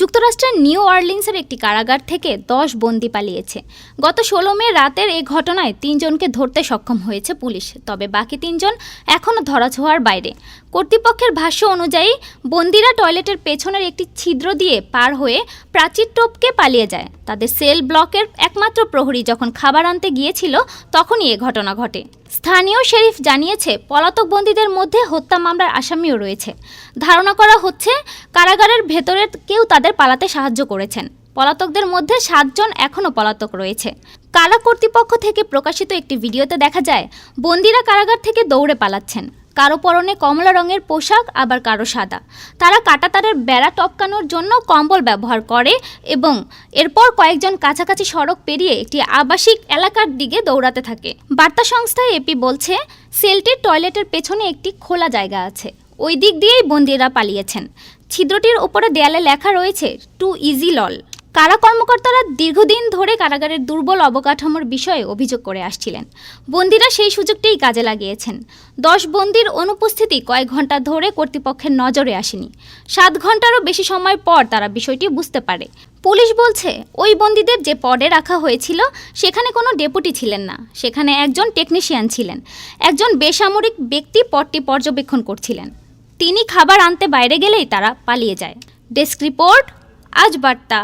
যুক্তরাষ্ট্রের নিউ অর্লিন্সের একটি কারাগার থেকে দশ বন্দি পালিয়েছে। গত ষোলো মে রাতের এই ঘটনায় তিনজনকে ধরতে সক্ষম হয়েছে পুলিশ, তবে বাকি তিনজন এখনও ধরাছোঁয়ার বাইরে। কর্তৃপক্ষের ভাষ্য অনুযায়ী, বন্দিরা টয়লেটের পেছনের একটি ছিদ্র দিয়ে পার হয়ে প্রাচীর টপকে পালিয়ে যায়। তাদের সেল ব্লকের একমাত্র প্রহরী যখন খাবার আনতে গিয়েছিল, তখনই এ ঘটনা ঘটে। স্থানীয় শেরিফ জানিয়েছে, পলাতক বন্দীদের মধ্যে হত্যা মামলার আসামিও রয়েছে। ধারণা করা হচ্ছে কারাগারের ভেতরের কেউ তাদের পালাতে সাহায্য করেছেন। পলাতকদের মধ্যে সাতজন এখনও পলাতক রয়েছে। কারা কর্তৃপক্ষ থেকে প্রকাশিত একটি ভিডিওতে দেখা যায়, বন্দিরা কারাগার থেকে দৌড়ে পালাচ্ছেন। কারও পরনে কমলা রঙের পোশাক, আবার কারও সাদা। তারা কাটাতারের বেড়া টপকানোর জন্য কম্বল ব্যবহার করে এবং এরপর কয়েকজন কাছাকাছি সড়ক পেরিয়ে একটি আবাসিক এলাকার দিকে দৌড়াতে থাকে। বার্তা সংস্থা এপি বলছে, সেলটির টয়লেটের পেছনে একটি খোলা জায়গা আছে। ওই দিক দিয়েই বন্দিরা পালিয়েছেন। ছিদ্রটির উপরে দেয়ালে লেখা রয়েছে, টু ইজি লল। কারা কর্মকর্তারা দীর্ঘদিন ধরে কারাগারের দুর্বল অবকাঠামোর বিষয়ে অভিযোগ করে আসছিলেন। বন্দিরা সেই সুযোগটিই কাজে লাগিয়েছেন। দশ বন্দির অনুপস্থিতি কয়েক ঘণ্টা ধরে কর্তৃপক্ষের নজরে আসেনি। সাত ঘন্টারও বেশি সময় পর তারা বিষয়টি বুঝতে পারে। পুলিশ বলছে, ওই বন্দীদের যে পদে রাখা হয়েছিল, সেখানে কোনো ডেপুটি ছিলেন না। সেখানে একজন টেকনিশিয়ান ছিলেন। একজন বেসামরিক ব্যক্তি পদটি পর্যবেক্ষণ করছিলেন। তিনি খাবার আনতে বাইরে গেলেই তারা পালিয়ে যায়। ডেস্ক রিপোর্ট আজ বার্তা।